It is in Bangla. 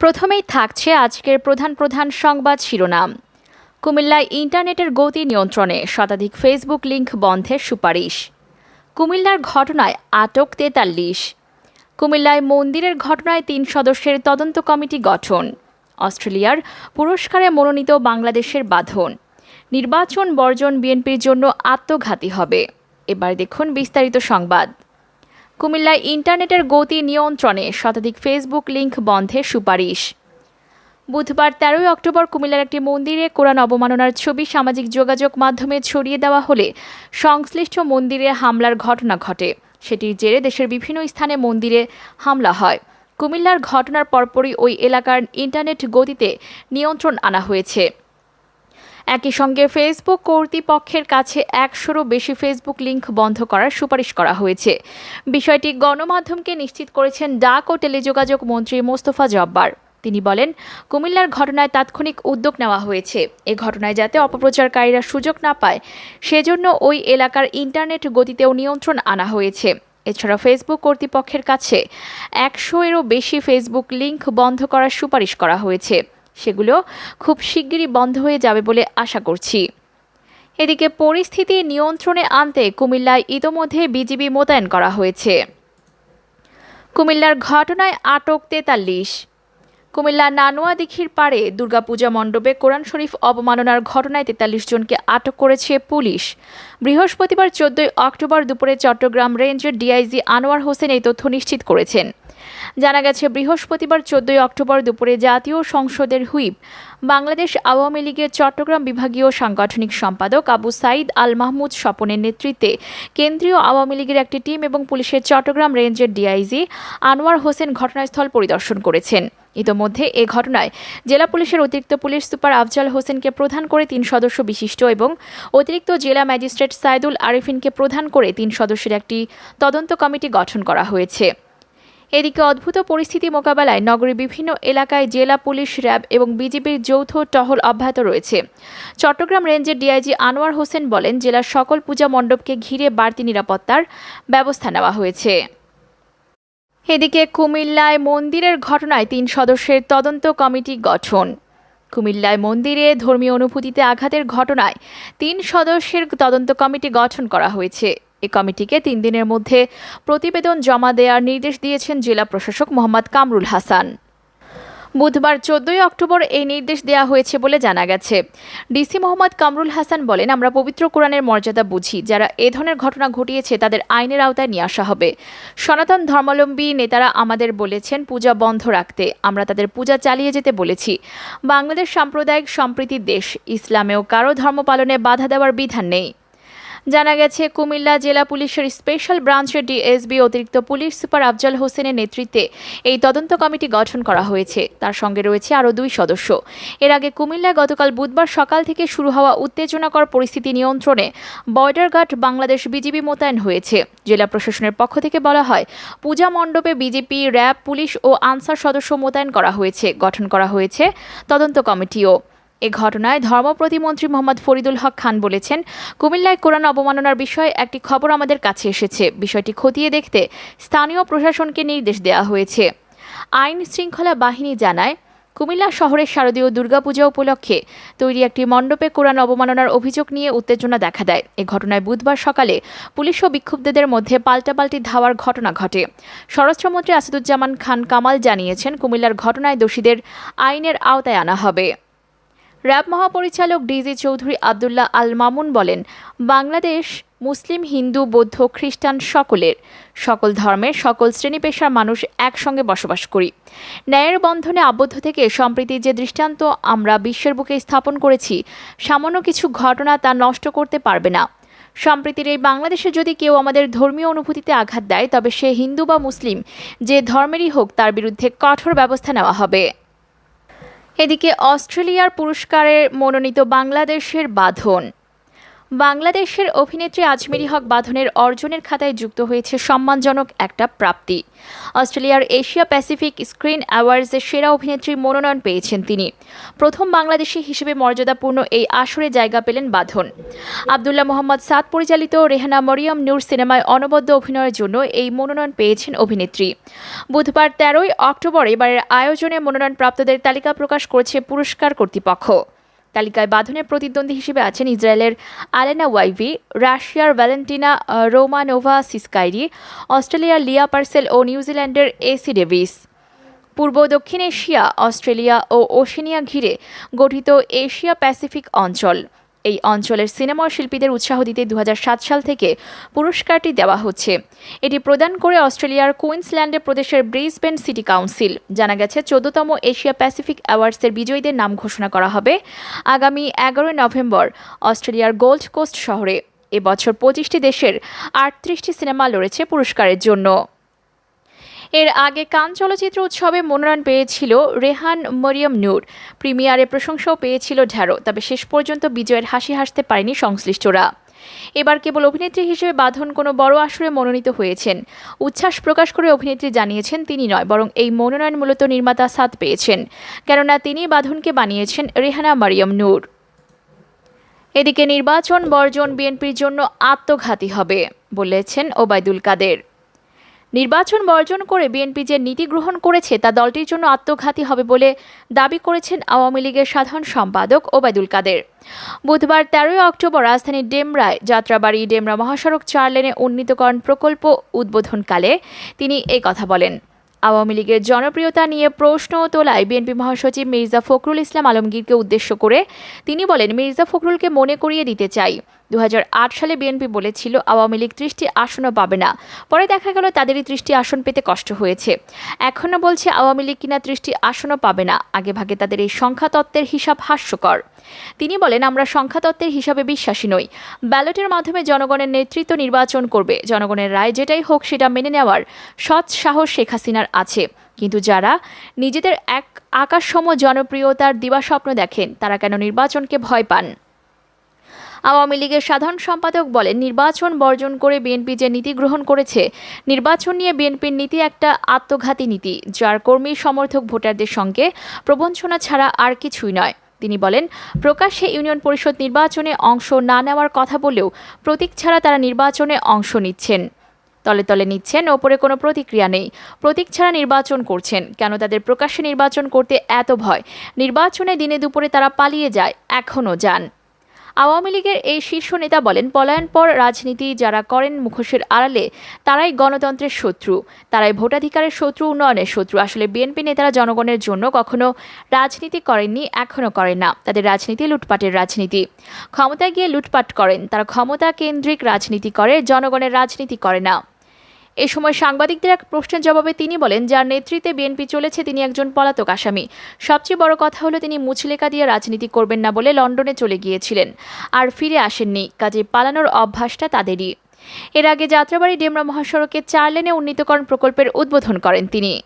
প্রথমেই থাকছে আজকের প্রধান প্রধান সংবাদ শিরোনাম। কুমিল্লায় ইন্টারনেটের গতি নিয়ন্ত্রণে শতাধিক ফেসবুক লিংক বন্ধের সুপারিশ। কুমিল্লার ঘটনায় আটক তেতাল্লিশ। কুমিল্লায় মন্দিরের ঘটনায় তিন সদস্যের তদন্ত কমিটি গঠন। অস্ট্রেলিয়ার পুরস্কারে মনোনীত বাংলাদেশের বাঁধন। নির্বাচন বর্জন বিএনপির জন্য আত্মঘাতী হবে। এবার দেখুন বিস্তারিত সংবাদ। কুমিল্লায় ইন্টারনেটের গতি নিয়ন্ত্রণে শতাধিক ফেসবুক লিংক বন্ধের সুপারিশ। বুধবার তেরোই অক্টোবর কুমিল্লার একটি মন্দিরে কোরআন অবমাননার ছবি, সামাজিক যোগাযোগ মাধ্যমে ছড়িয়ে দেওয়া হলে সংশ্লিষ্ট মন্দিরে হামলার ঘটনা ঘটে। সেটির জেরে দেশের বিভিন্ন স্থানে মন্দিরে হামলা হয়। কুমিল্লার ঘটনার পরপরই ওই এলাকার ইন্টারনেট গতিতে নিয়ন্ত্রণ আনা হয়েছে। একই সঙ্গে ফেসবুক কর্তৃপক্ষের কাছে একশোরও বেশি ফেসবুক লিংক বন্ধ করার সুপারিশ করা হয়েছে। বিষয়টি গণমাধ্যমকে নিশ্চিত করেছেন ডাক ও টেলিযোগাযোগ মন্ত্রী মোস্তফা জব্বার। তিনি বলেন, কুমিল্লার ঘটনায় তাৎক্ষণিক উদ্যোগ নেওয়া হয়েছে। এ ঘটনায় যাতে অপপ্রচারকারীরা সুযোগ না পায়, সেজন্য ওই এলাকার ইন্টারনেট গতিতেও নিয়ন্ত্রণ আনা হয়েছে। এছাড়া ফেসবুক কর্তৃপক্ষের কাছে একশো এরও বেশি ফেসবুক লিংক বন্ধ করার সুপারিশ করা হয়েছে। সেগুলো খুব শিগগিরই বন্ধ হয়ে যাবে বলে আশা করছি। এদিকে পরিস্থিতি নিয়ন্ত্রণে আনতে কুমিল্লায় ইতোমধ্যে বিজিবি মোতায়েন করা হয়েছে। কুমিল্লার ঘটনায় আটক তেতাল্লিশ। কুমিল্লা নানুয়া দিঘির পাড়ে দুর্গাপূজা মণ্ডপে কোরআন শরীফ অবমাননার ঘটনায় তেতাল্লিশ জনকে আটক করেছে পুলিশ। বৃহস্পতিবার চোদ্দই অক্টোবর দুপুরে চট্টগ্রাম রেঞ্জের ডিআইজি আনোয়ার হোসেন এই তথ্য নিশ্চিত করেছেন। জানা গেছে, বৃহস্পতিবার চোদ্দই অক্টোবর দুপুরে জাতীয় সংসদের হুইপ, বাংলাদেশ আওয়ামী লীগের চট্টগ্রাম বিভাগীয় সাংগঠনিক সম্পাদক আবু সাইদ আল মাহমুদ স্বপনের নেতৃত্বে কেন্দ্রীয় আওয়ামী লীগের একটি টিম এবং পুলিশের চট্টগ্রাম রেঞ্জের ডিআইজি আনোয়ার হোসেন ঘটনাস্থল পরিদর্শন করেছেন। ইতোমধ্যে এ ঘটনায় জেলা পুলিশের অতিরিক্ত পুলিশ সুপার আফজাল হোসেনকে প্রধান করে তিন সদস্য বিশিষ্ট এবং অতিরিক্ত জেলা ম্যাজিস্ট্রেট সাইদুল আরিফিনকে প্রধান করে তিন সদস্যের একটি তদন্ত কমিটি গঠন করা হয়েছে। এদিকে অদ্ভুত পরিস্থিতি মোকাবেলায় নগরীর বিভিন্ন এলাকায় জেলা পুলিশ, র্যাব এবং বিজিবির যৌথ টহল অব্যাহত রয়েছে। চট্টগ্রাম রেঞ্জের ডিআইজি আনোয়ার হোসেন বলেন, জেলার সকল পূজা মণ্ডপকে ঘিরে বাড়তি নিরাপত্তার ব্যবস্থা নেওয়া হয়েছে। এদিকে কুমিল্লায় মন্দিরের ঘটনায় তিন সদস্যের তদন্ত কমিটি গঠন। কুমিল্লায় মন্দিরে ধর্মীয় অনুভূতিতে আঘাতের ঘটনায় তিন সদস্যের তদন্ত কমিটি গঠন করা হয়েছে। এ কমিটিকে তিন দিনের মধ্যে প্রতিবেদন জমা দেওয়ার নির্দেশ দিয়েছেন জেলা প্রশাসক মোহাম্মদ কামরুল হাসান। বুধবার চোদ্দই অক্টোবর এই নির্দেশ দেওয়া হয়েছে বলে জানা গেছে। ডিসি মোহাম্মদ কামরুল হাসান বলেন, আমরা পবিত্র কোরআনের মর্যাদা বুঝি। যারা এ ধরনের ঘটনা ঘটিয়েছে, তাদের আইনের আওতায় নিয়ে আসা হবে। সনাতন ধর্মাবলম্বী নেতারা আমাদের বলেছেন, পূজা বন্ধ রাখতে। আমরা তাদের পূজা চালিয়ে যেতে বলেছি। বাংলাদেশ সাম্প্রদায়িক সম্প্রীতির দেশ। ইসলামেও কারও ধর্ম পালনে বাধা দেওয়ার বিধান নেই। জানা গেছে, কুমিল্লা জেলা পুলিশের স্পেশাল ব্রাঞ্চের ডিএসবি অতিরিক্ত পুলিশ সুপার আফজাল হোসেনের নেতৃত্বে এই তদন্ত কমিটি গঠন করা হয়েছে। তার সঙ্গে রয়েছে আরও দুই সদস্য। এর আগে কুমিল্লায় গতকাল বুধবার সকাল থেকে শুরু হওয়া উত্তেজনাকর পরিস্থিতি নিয়ন্ত্রণে বর্ডার গার্ড বাংলাদেশ বিজিবি মোতায়েন হয়েছে। জেলা প্রশাসনের পক্ষ থেকে বলা হয়, পূজা মণ্ডপে বিজেপি, র্যাব, পুলিশ ও আনসার সদস্য মোতায়েন করা হয়েছে। গঠন করা হয়েছে তদন্ত কমিটিও। এ ঘটনায় ধর্ম প্রতিমন্ত্রী মোহাম্মদ ফরিদুল হক খান বলেছেন, কুমিল্লায় কোরআন অবমাননার বিষয়ে একটি খবর আমাদের কাছে এসেছে। বিষয়টি খতিয়ে দেখতে স্থানীয় প্রশাসনকে নির্দেশ দেওয়া হয়েছে। আইন শৃঙ্খলা বাহিনী জানায়, কুমিল্লা শহরের শারদীয় দুর্গাপূজা উপলক্ষে তৈরি একটি মণ্ডপে কোরআন অবমাননার অভিযোগ নিয়ে উত্তেজনা দেখা দেয়। এ ঘটনায় বুধবার সকালে পুলিশ ও বিক্ষুব্ধদের মধ্যে পাল্টাপাল্টি ধাওয়ার ঘটনা ঘটে। স্বরাষ্ট্রমন্ত্রী আসাদুজ্জামান খান কামাল জানিয়েছেন, কুমিল্লার ঘটনায় দোষীদের আইনের আওতায় আনা হবে। র্যাব মহাপরিচালক ডিজি চৌধুরী আবদুল্লাহ আল মামুন বলেন, বাংলাদেশ, মুসলিম, হিন্দু, বৌদ্ধ, খ্রিস্টান সকলের, সকল ধর্মের, সকল শ্রেণি পেশার মানুষ একসঙ্গে বসবাস করি। ন্যায়ের বন্ধনে আবদ্ধ থেকে সম্প্রীতির যে দৃষ্টান্ত আমরা বিশ্বের বুকে স্থাপন করেছি, সামান্য কিছু ঘটনা তা নষ্ট করতে পারবে না। সম্প্রীতির এই বাংলাদেশে যদি কেউ আমাদের ধর্মীয় অনুভূতিতে আঘাত দেয়, তবে সে হিন্দু বা মুসলিম, যে ধর্মেরই হোক, তার বিরুদ্ধে কঠোর ব্যবস্থা নেওয়া হবে। এদিকে অস্ট্রেলিয়ার পুরস্কারে মনোনীত বাংলাদেশের বাঁধন। বাংলাদেশের অভিনেত্রী আজমেরি হক বাঁধনের অর্জনের খাতায় যুক্ত হয়েছে সম্মানজনক একটা প্রাপ্তি। অস্ট্রেলিয়ার এশিয়া প্যাসিফিক স্ক্রিন অ্যাওয়ার্ডসের সেরা অভিনেত্রীর মনোনয়ন পেয়েছেন তিনি। প্রথম বাংলাদেশি হিসেবে মর্যাদাপূর্ণ এই আসরে জায়গা পেলেন বাঁধন। আবদুল্লাহ মোহাম্মদ সাদ পরিচালিত রেহানা মরিয়ম নূর সিনেমায় অনবদ্য অভিনয়ের জন্য এই মনোনয়ন পেয়েছেন অভিনেত্রী। বুধবার তেরোই অক্টোবর এবারের আয়োজনে মনোনয়নপ্রাপ্তদের তালিকা প্রকাশ করেছে পুরস্কার কর্তৃপক্ষ। তালিকায় বাঁধনের প্রতিদ্বন্দ্বী হিসেবে আছেন ইসরায়েলের আলেনা ওয়াইভি, রাশিয়ার ভ্যালেন্টিনা রোমানোভা সিসকাইরি, অস্ট্রেলিয়ার লিয়া পার্সেল ও নিউজিল্যান্ডের এসি ডেভিস। পূর্ব দক্ষিণ এশিয়া, অস্ট্রেলিয়া ও ওশেনিয়া ঘিরে গঠিত এশিয়া প্যাসিফিক অঞ্চল। এই অঞ্চলের সিনেমা শিল্পীদের উৎসাহ দিতে দু হাজার সাত সাল থেকে পুরস্কারটি দেওয়া হচ্ছে। এটি প্রদান করে অস্ট্রেলিয়ার কুইন্সল্যান্ডের প্রদেশের ব্রিসবেন সিটি কাউন্সিল। জানা গেছে, চোদ্দতম এশিয়া প্যাসিফিক অ্যাওয়ার্ডসের বিজয়ীদের নাম ঘোষণা করা হবে আগামী এগারোই নভেম্বর অস্ট্রেলিয়ার গোল্ড কোস্ট শহরে। এবছর পঁচিশটি দেশের আটত্রিশটি সিনেমা লড়েছে পুরস্কারের জন্য। এর আগে কান চলচ্চিত্র উৎসবে মনোনয়ন পেয়েছিল রেহান মরিয়ম নূর। প্রিমিয়ারে প্রশংসাও পেয়েছিল ঢ্যারো তবে শেষ পর্যন্ত বিজয়ের হাসি হাসতে পারেনি সংশ্লিষ্টরা। এবার কেবল অভিনেত্রী হিসেবে বাঁধন কোনো বড় আসরে মনোনীত হয়েছেন। উচ্ছ্বাস প্রকাশ করে অভিনেত্রী জানিয়েছেন, তিনি নয়, বরং এই মনোনয়ন মূলত নির্মাতা সাদ পেয়েছেন। কেননা তিনি বাঁধনকে বানিয়েছেন রেহানা মারিয়ম নূর। এদিকে নির্বাচন বর্জন বিএনপির জন্য আত্মঘাতী হবে, বলেছেন ওবায়দুল কাদের। নির্বাচন বর্জন করে বিএনপি যে নীতি গ্রহণ করেছে তা দলটির জন্য আত্মঘাতী হবে বলে দাবি করেছেন আওয়ামী লীগের সাধারণ সম্পাদক ওবায়দুল কাদের। বুধবার তেরোই অক্টোবর রাজধানীর ডেমরায় যাত্রাবাড়ি ডেমরা মহাসড়ক চার লেনে উন্নীতকরণ প্রকল্প উদ্বোধনকালে তিনি এই কথা বলেন। আওয়ামী লীগের জনপ্রিয়তা নিয়ে প্রশ্ন তোলায় বিএনপি মহাসচিব মির্জা ফখরুল ইসলাম আলমগীরকে উদ্দেশ্য করে তিনি বলেন, মির্জা ফখরুলকে মনে করিয়ে দিতে চাই। দু হাজার আট সালে বিএনপি বলেছিল, আওয়ামী লীগ ত্রিশটি আসনও পাবে না। পরে দেখা গেল তাদেরই ত্রিশটি আসন পেতে কষ্ট হয়েছে। এখনও বলছে, আওয়ামী লীগ কিনা ত্রিশটি আসনও পাবে না। আগে ভাগে তাদের এই সংখ্যা তত্ত্বের হিসাব হাস্যকর। তিনি বলেন, আমরা সংখ্যা তত্ত্বের হিসাবে বিশ্বাসী নই। ব্যালটের মাধ্যমে জনগণের নেতৃত্ব নির্বাচন করবে। জনগণের রায় যেটাই হোক, সেটা মেনে নেওয়ার সৎ সাহস শেখ হাসিনার আছে। কিন্তু যারা নিজেদের এক আকাশসম জনপ্রিয়তার দিবাস্বপ্ন দেখেন, তারা কেন নির্বাচনকে ভয় পান? আওয়ামী লীগের সাধারণ সম্পাদক বলেন, নির্বাচন বর্জন করে বিএনপি যে নীতি গ্রহণ করেছে, নির্বাচন নিয়ে বিএনপির নীতি একটা আত্মঘাতী নীতি, যার কর্মী সমর্থক ভোটারদের সঙ্গে প্রবঞ্চনা ছাড়া আর কিছুই নয়। তিনি বলেন, প্রকাশ্যে ইউনিয়ন পরিষদ নির্বাচনে অংশ না নেওয়ার কথা বলেও প্রতীক ছাড়া তারা নির্বাচনে অংশ নিচ্ছেন। তলে তলে নিচ্ছেন, ওপরে কোনো প্রতিক্রিয়া নেই। প্রতীক ছাড়া নির্বাচন করছেন। কেন তাদের প্রকাশ্যে নির্বাচন করতে এত ভয়? নির্বাচনে দিনে দুপুরে তারা পালিয়ে যায়, এখনও যান। আওয়ামী লীগের এই শীর্ষ নেতা বলেন পলায়ন পর রাজনীতি যারা করেন মুখোশের আড়ালে, তারাই গণতন্ত্রের শত্রু। তারাই ভোটাধিকারের শত্রু, উন্নয়নের শত্রু। আসলে বিএনপি নেতারা জনগণের জন্য কখনো রাজনীতি করেননি এখনও করেন না। তাদের রাজনীতি লুটপাটের রাজনীতি। ক্ষমতায় গিয়ে লুটপাট করেন। তারা ক্ষমতা কেন্দ্রিক রাজনীতি করে, জনগণের রাজনীতি করে না। এ সময় সাংবাদিকদের এক প্রশ্নের জবাবে তিনি বলেন, যার নেতৃত্বে বিএনপি চলেছে, তিনি একজন পলাতক আসামি। সবচেয়ে বড় কথা হলো তিনি মুচলেকা দিয়ে রাজনীতি করবেন না বলে লন্ডনে চলে গিয়েছিলেন। আর ফিরে আসেননি, কাজে পালানোর অভ্যাসটা তাদেরই। এর আগে যাত্রাবাড়ি ডেমরা মহাসড়কে চার লেনে উন্নীতকরণ প্রকল্পের উদ্বোধন করেন তিনি।